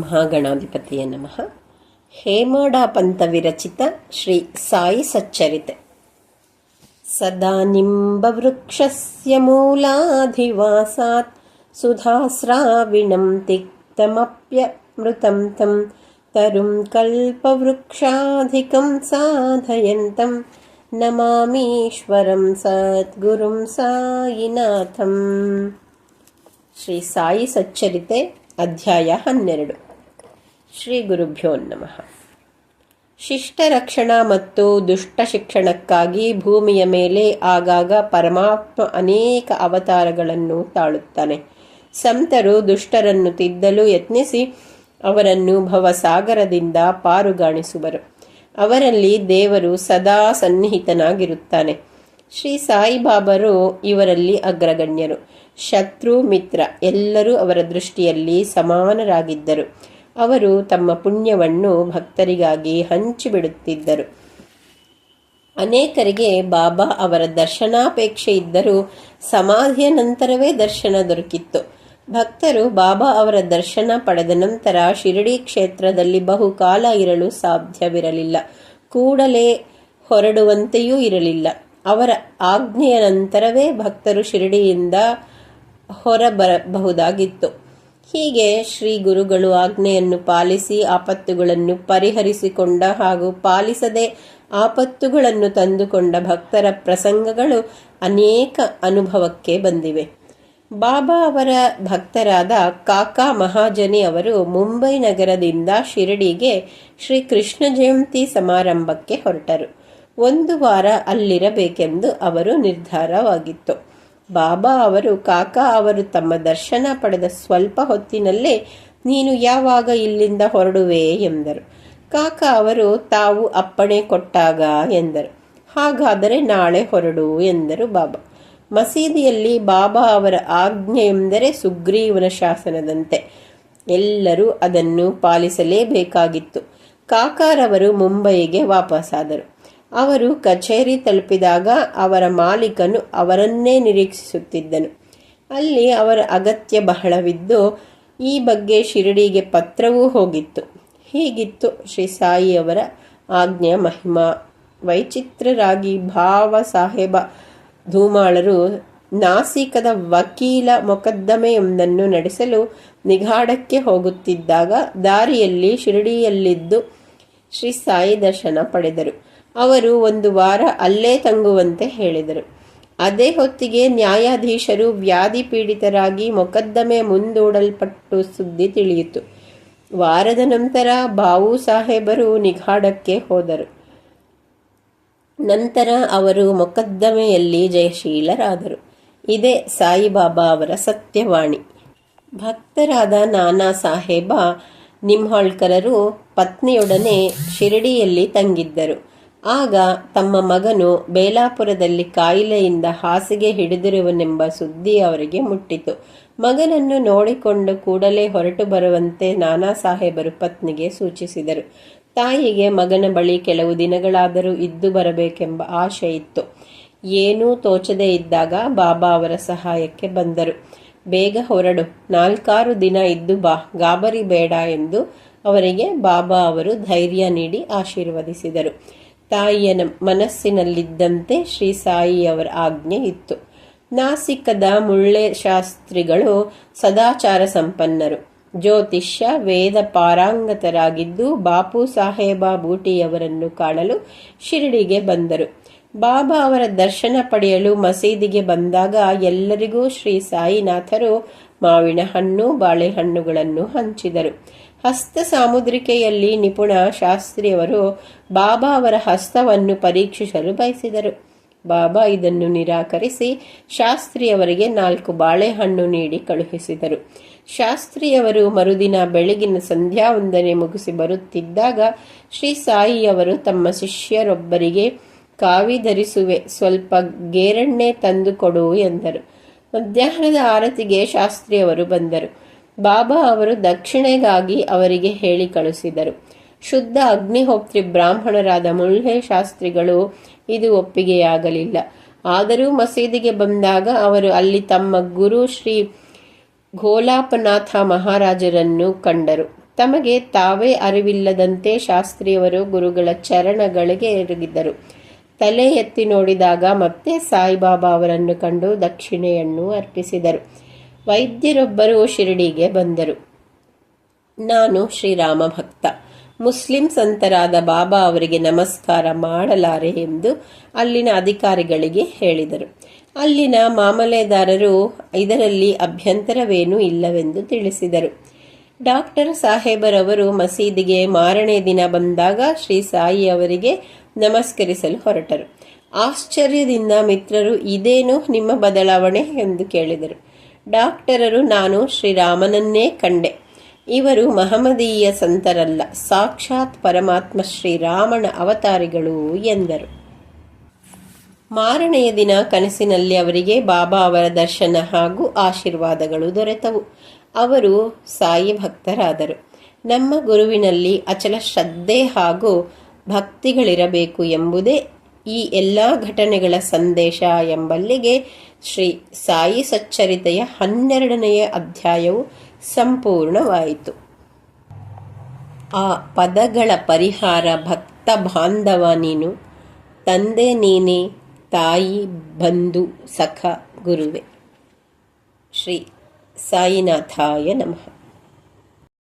ಮಹಾಗಣಾಧಿಪತಿಯ ನಮಃ. ಹೇಮಾಡ ಪಂತ ವಿರಚಿತ ಶ್ರೀ ಸಾಯಿ ಸಚ್ಚರಿತೆ. ಸದಾ ನಿಂಬವೃಕ್ಷಸ್ಯ ಮೂಲಾಧಿವಾಸಾತ್ ಸುಧಾಸ್ರಾವಿಣಂ ತಿಕ್ತಮಪ್ಯಮೃತಂ ತಂ ತರುಂ ಕಲ್ಪವೃಕ್ಷಾಧಿಕಂ ಸಾಧಯಂತಂ ನಮಾಮೀಶ್ವರಂ ಸದ್ಗುರುಂ ಸಾಯಿನಾಥಂ. ಶ್ರೀ ಸಾಯಿ ಸಚ್ಚರಿತೆ ಅಧ್ಯಾಯ ಹನ್ನೆರಡು. ಶ್ರೀ ಗುರುಭ್ಯೋ ನಮಃ. ಶಿಷ್ಟ ರಕ್ಷಣಾ ಮತ್ತು ದುಷ್ಟ ಶಿಕ್ಷಣಕ್ಕಾಗಿ ಭೂಮಿಯ ಮೇಲೆ ಆಗಾಗ ಪರಮಾತ್ಮ ಅನೇಕ ಅವತಾರಗಳನ್ನು ತಾಳುತ್ತಾನೆ. ಸಂತರು ದುಷ್ಟರನ್ನು ತಿದ್ದಲು ಯತ್ನಿಸಿ ಅವರನ್ನು ಭವಸಾಗರದಿಂದ ಪಾರುಗಾಣಿಸುವರು. ಅವರಲ್ಲಿ ದೇವರು ಸದಾ ಸನ್ನಿಹಿತನಾಗಿರುತ್ತಾನೆ. ಶ್ರೀ ಸಾಯಿಬಾಬರು ಇವರಲ್ಲಿ ಅಗ್ರಗಣ್ಯರು. ಶತ್ರು, ಮಿತ್ರ ಎಲ್ಲರೂ ಅವರ ದೃಷ್ಟಿಯಲ್ಲಿ ಸಮಾನರಾಗಿದ್ದರು. ಅವರು ತಮ್ಮ ಪುಣ್ಯವನ್ನು ಭಕ್ತರಿಗಾಗಿ ಹಂಚಿಬಿಡುತ್ತಿದ್ದರು. ಅನೇಕರಿಗೆ ಬಾಬಾ ಅವರ ದರ್ಶನಾಪೇಕ್ಷೆ ಇದ್ದರೂ ಸಮಾಧಿಯ ನಂತರವೇ ದರ್ಶನ ದೊರಕಿತ್ತು. ಭಕ್ತರು ಬಾಬಾ ಅವರ ದರ್ಶನ ಪಡೆದ ನಂತರ ಶಿರಡಿ ಕ್ಷೇತ್ರದಲ್ಲಿ ಬಹುಕಾಲ ಇರಲು ಸಾಧ್ಯವಿರಲಿಲ್ಲ. ಕೂಡಲೇ ಹೊರಡುವಂತೆಯೂ ಇರಲಿಲ್ಲ. ಅವರ ಆಜ್ಞೆಯ ನಂತರವೇ ಭಕ್ತರು ಶಿರಡಿಯಿಂದ ಹೊರಬರಬಹುದಾಗಿತ್ತು. ಹೀಗೆ ಶ್ರೀ ಗುರುಗಳು ಆಜ್ಞೆಯನ್ನು ಪಾಲಿಸಿ ಆಪತ್ತುಗಳನ್ನು ಪರಿಹರಿಸಿಕೊಂಡ ಹಾಗೂ ಪಾಲಿಸದೆ ಆಪತ್ತುಗಳನ್ನು ತಂದುಕೊಂಡ ಭಕ್ತರ ಪ್ರಸಂಗಗಳು ಅನೇಕ ಅನುಭವಕ್ಕೆ ಬಂದಿವೆ. ಬಾಬಾ ಅವರ ಭಕ್ತರಾದ ಕಾಕಾ ಮಹಾಜನಿ ಅವರು ಮುಂಬೈ ನಗರದಿಂದ ಶಿರಡಿಗೆ ಶ್ರೀ ಕೃಷ್ಣ ಜಯಂತಿ ಸಮಾರಂಭಕ್ಕೆ ಹೊರಟರು. ಒಂದು ವಾರ ಅಲ್ಲಿರಬೇಕೆಂದು ಅವರು ನಿರ್ಧಾರವಾಗಿತ್ತು. ಬಾಬಾ ಅವರು, ಕಾಕಾ ಅವರು ತಮ್ಮ ದರ್ಶನ ಪಡೆದ ಸ್ವಲ್ಪ ಹೊತ್ತಿನಲ್ಲೇ ನೀನು ಯಾವಾಗ ಇಲ್ಲಿಂದ ಹೊರಡುವೆ ಎಂದರು. ಕಾಕಾ ಅವರು, ತಾವು ಅಪ್ಪಣೆ ಕೊಟ್ಟಾಗ ಎಂದರು. ಹಾಗಾದರೆ ನಾಳೆ ಹೊರಡು ಎಂದರು ಬಾಬಾ. ಮಸೀದಿಯಲ್ಲಿ ಬಾಬಾ ಅವರ ಆಜ್ಞೆ ಎಂದರೆ ಸುಗ್ರೀವನ ಶಾಸನದಂತೆ. ಎಲ್ಲರೂ ಅದನ್ನು ಪಾಲಿಸಲೇಬೇಕಾಗಿತ್ತು. ಕಾಕಾರವರು ಮುಂಬಯಿಗೆ ವಾಪಸ್ಸಾದರು ಅವರು ಕಚೇರಿ ತಲುಪಿದಾಗ ಅವರ ಮಾಲೀಕನು ಅವರನ್ನೇ ನಿರೀಕ್ಷಿಸುತ್ತಿದ್ದನು. ಅಲ್ಲಿ ಅವರ ಅಗತ್ಯ ಬಹಳವಿದ್ದು, ಈ ಬಗ್ಗೆ ಶಿರಡಿಗೆ ಪತ್ರವೂ ಹೋಗಿತ್ತು. ಹೀಗಿತ್ತು ಶ್ರೀ ಸಾಯಿಯವರ ಆಜ್ಞೆಯ ಮಹಿಮಾ. ವೈಚಿತ್ರರಾಗಿ ಭಾವ ಸಾಹೇಬ ಧೂಮಾಳರು ನಾಸಿಕದ ವಕೀಲ ಮೊಕದ್ದಮೆಯೊಂದನ್ನು ನಡೆಸಲು ನಿಘಾಡಕ್ಕೆ ಹೋಗುತ್ತಿದ್ದಾಗ ದಾರಿಯಲ್ಲಿ ಶಿರಡಿಯಲ್ಲಿದ್ದು ಶ್ರೀ ಸಾಯಿ ದರ್ಶನ ಪಡೆದರು. ಅವರು ಒಂದು ವಾರ ಅಲ್ಲೇ ತಂಗುವಂತೆ ಹೇಳಿದರು. ಅದೇ ಹೊತ್ತಿಗೆ ನ್ಯಾಯಾಧೀಶರು ವ್ಯಾಧಿ ಪೀಡಿತರಾಗಿ ಮೊಕದ್ದಮೆ ಮುಂದೂಡಲ್ಪಟ್ಟು ಸುದ್ದಿ ತಿಳಿಯಿತು. ವಾರದ ನಂತರ ಬಾವು ಸಾಹೇಬರು ನಿಘಾಡಕ್ಕೆ ಹೋದರು. ನಂತರ ಅವರು ಮೊಕದ್ದಮೆಯಲ್ಲಿ ಜಯಶೀಲರಾದರು. ಇದೇ ಸಾಯಿಬಾಬಾ ಅವರ ಸತ್ಯವಾಣಿ. ಭಕ್ತರಾದ ನಾನಾ ಸಾಹೇಬ ನಿಮ್ಹಾಳ್ಕರರು ಪತ್ನಿಯೊಡನೆ ಶಿರಡಿಯಲ್ಲಿ ತಂಗಿದ್ದರು. ಆಗ ತಮ್ಮ ಮಗನು ಬೇಲಾಪುರದಲ್ಲಿ ಕಾಯಿಲೆಯಿಂದ ಹಾಸಿಗೆ ಹಿಡಿದಿರುವನೆಂಬ ಸುದ್ದಿ ಅವರಿಗೆ ಮುಟ್ಟಿತು. ಮಗನನ್ನು ನೋಡಿಕೊಂಡು ಕೂಡಲೇ ಹೊರಟು ಬರುವಂತೆ ನಾನಾ ಸಾಹೇಬರು ಪತ್ನಿಗೆ ಸೂಚಿಸಿದರು. ತಾಯಿಗೆ ಮಗನ ಬಳಿ ಕೆಲವು ದಿನಗಳಾದರೂ ಇದ್ದು ಬರಬೇಕೆಂಬ ಆಶೆ ಇತ್ತು. ಏನೂ ತೋಚದೇ ಇದ್ದಾಗ ಬಾಬಾ ಅವರ ಸಹಾಯಕ್ಕೆ ಬಂದರು. ಬೇಗ ಹೊರಡು, ನಾಲ್ಕಾರು ದಿನ ಇದ್ದು ಬಾ, ಗಾಬರಿ ಬೇಡ ಎಂದು ಅವರಿಗೆ ಬಾಬಾ ಅವರು ಧೈರ್ಯ ನೀಡಿ ಆಶೀರ್ವದಿಸಿದರು. ತಾಯಿಯ ಮನಸ್ಸಿನಲ್ಲಿದ್ದಂತೆ ಶ್ರೀ ಸಾಯಿಯವರ ಆಜ್ಞೆ ಇತ್ತು. ನಾಸಿಕದ ಮುಳ್ಳೆ ಶಾಸ್ತ್ರಿಗಳು ಸದಾಚಾರ ಸಂಪನ್ನರು. ಜ್ಯೋತಿಷ್ಯ ವೇದ ಪಾರಾಂಗತರಾಗಿದ್ದು ಬಾಪು ಸಾಹೇಬ ಬೂಟಿಯವರನ್ನು ಕಾಣಲು ಶಿರಡಿಗೆ ಬಂದರು. ಬಾಬಾ ಅವರ ದರ್ಶನ ಪಡೆಯಲು ಮಸೀದಿಗೆ ಬಂದಾಗ ಎಲ್ಲರಿಗೂ ಶ್ರೀ ಸಾಯಿನಾಥರು ಮಾವಿನ ಹಣ್ಣು ಬಾಳೆಹಣ್ಣುಗಳನ್ನು ಹಂಚಿದರು. ಹಸ್ತ ಸಾಮುದ್ರಿಕೆಯಲ್ಲಿ ನಿಪುಣ ಶಾಸ್ತ್ರಿಯವರು ಬಾಬಾ ಅವರ ಹಸ್ತವನ್ನು ಪರೀಕ್ಷಿಸಲು ಬಯಸಿದರು. ಬಾಬಾ ಇದನ್ನು ನಿರಾಕರಿಸಿ ಶಾಸ್ತ್ರಿಯವರಿಗೆ ನಾಲ್ಕು ಬಾಳೆಹಣ್ಣು ನೀಡಿ ಕಳುಹಿಸಿದರು. ಶಾಸ್ತ್ರಿಯವರು ಮರುದಿನ ಬೆಳಗಿನ ಸಂಧ್ಯಾ ವಂದನೆ ಮುಗಿಸಿ ಬರುತ್ತಿದ್ದಾಗ ಶ್ರೀ ಸಾಯಿಯವರು ತಮ್ಮ ಶಿಷ್ಯರೊಬ್ಬರಿಗೆ, ಕಾವಿ ಧರಿಸುವೆ, ಸ್ವಲ್ಪ ಗೇರಣ್ಣೆ ತಂದುಕೊಡು ಎಂದರು. ಮಧ್ಯಾಹ್ನದ ಆರತಿಗೆ ಶಾಸ್ತ್ರಿಯವರು ಬಂದರು. ಬಾಬಾ ಅವರು ದಕ್ಷಿಣೆಗಾಗಿ ಅವರಿಗೆ ಹೇಳಿ ಕಳುಹಿಸಿದರು ಶುದ್ಧ ಅಗ್ನಿಹೋತ್ರಿ ಬ್ರಾಹ್ಮಣರಾದ ಮುಳ್ಳೆ ಶಾಸ್ತ್ರಿಗಳು ಇದು ಒಪ್ಪಿಗೆಯಾಗಲಿಲ್ಲ. ಆದರೂ ಮಸೀದಿಗೆ ಬಂದಾಗ ಅವರು ಅಲ್ಲಿ ತಮ್ಮ ಗುರು ಶ್ರೀ ಗೋಲಾಪನಾಥ ಮಹಾರಾಜರನ್ನು ಕಂಡರು. ತಮಗೆ ತಾವೇ ಅರಿವಿಲ್ಲದಂತೆ ಶಾಸ್ತ್ರಿಯವರು ಗುರುಗಳ ಚರಣಗಳಿಗೆ ಎರಗಿದ್ದರು. ತಲೆ ಎತ್ತಿ ನೋಡಿದಾಗ ಮತ್ತೆ ಸಾಯಿಬಾಬಾ ಅವರನ್ನು ಕಂಡು ದಕ್ಷಿಣೆಯನ್ನು ಅರ್ಪಿಸಿದರು. ವೈದ್ಯರೊಬ್ಬರು ಶಿರಡಿಗೆ ಬಂದರು. ನಾನು ಶ್ರೀರಾಮ ಭಕ್ತ. ಮುಸ್ಲಿಂ ಸಂತರಾದ ಬಾಬಾ ಅವರಿಗೆ ನಮಸ್ಕಾರ ಮಾಡಲಾರೆ ಎಂದು ಅಲ್ಲಿನ ಅಧಿಕಾರಿಗಳಿಗೆ ಹೇಳಿದರು. ಅಲ್ಲಿನ ಮಾಮಲೆದಾರರು ಇದರಲ್ಲಿ ಅಭ್ಯಂತರವೇನೂ ಇಲ್ಲವೆಂದು ತಿಳಿಸಿದರು. ಡಾಕ್ಟರ್ ಸಾಹೇಬರವರು ಮಸೀದಿಗೆ ಮಾರನೇ ದಿನ ಬಂದಾಗ ಶ್ರೀ ಸಾಯಿ ಅವರಿಗೆ ನಮಸ್ಕರಿಸಲು ಹೊರಟರು. ಆಶ್ಚರ್ಯದಿಂದ ಮಿತ್ರರು, ಇದೇನು ನಿಮ್ಮ ಬದಲಾವಣೆ? ಎಂದು ಕೇಳಿದರು. ಡಾಕ್ಟರರು ನಾನು ಶ್ರೀರಾಮನನ್ನೇ ಕಂಡೆ. ಇವರು ಮಹಮದೀಯ ಸಂತರಲ್ಲ, ಸಾಕ್ಷಾತ್ ಪರಮಾತ್ಮ ಶ್ರೀರಾಮನ ಅವತಾರಿಗಳು ಎಂದರು. ಮಾರನೆಯ ದಿನ ಕನಸಿನಲ್ಲಿ ಅವರಿಗೆ ಬಾಬಾ ಅವರ ದರ್ಶನ ಹಾಗೂ ಆಶೀರ್ವಾದಗಳು ದೊರೆತವು. ಅವರು ಸಾಯಿ ಭಕ್ತರಾದರು. ನಮ್ಮ ಗುರುವಿನಲ್ಲಿ ಅಚಲ ಶ್ರದ್ಧೆ ಹಾಗೂ ಭಕ್ತಿಗಳಿರಬೇಕು ಎಂಬುದೇ ಈ ಎಲ್ಲ ಘಟನೆಗಳ ಸಂದೇಶ ಎಂಬಲ್ಲಿಗೆ ಶ್ರೀ ಸಾಯಿ ಸಚ್ಚರಿತೆಯ ಹನ್ನೆರಡನೆಯ ಅಧ್ಯಾಯವು ಸಂಪೂರ್ಣವಾಯಿತು. ಆ ಪದಗಳ ಪರಿಹಾರ ಭಕ್ತ ಬಾಂಧವ ನೀನು, ತಂದೆ ನೀನೇ, ತಾಯಿ, ಬಂಧು, ಸಖ, ಗುರುವೆ. ಶ್ರೀ ಸಾಯಿನಾಥಾಯ ನಮಃ.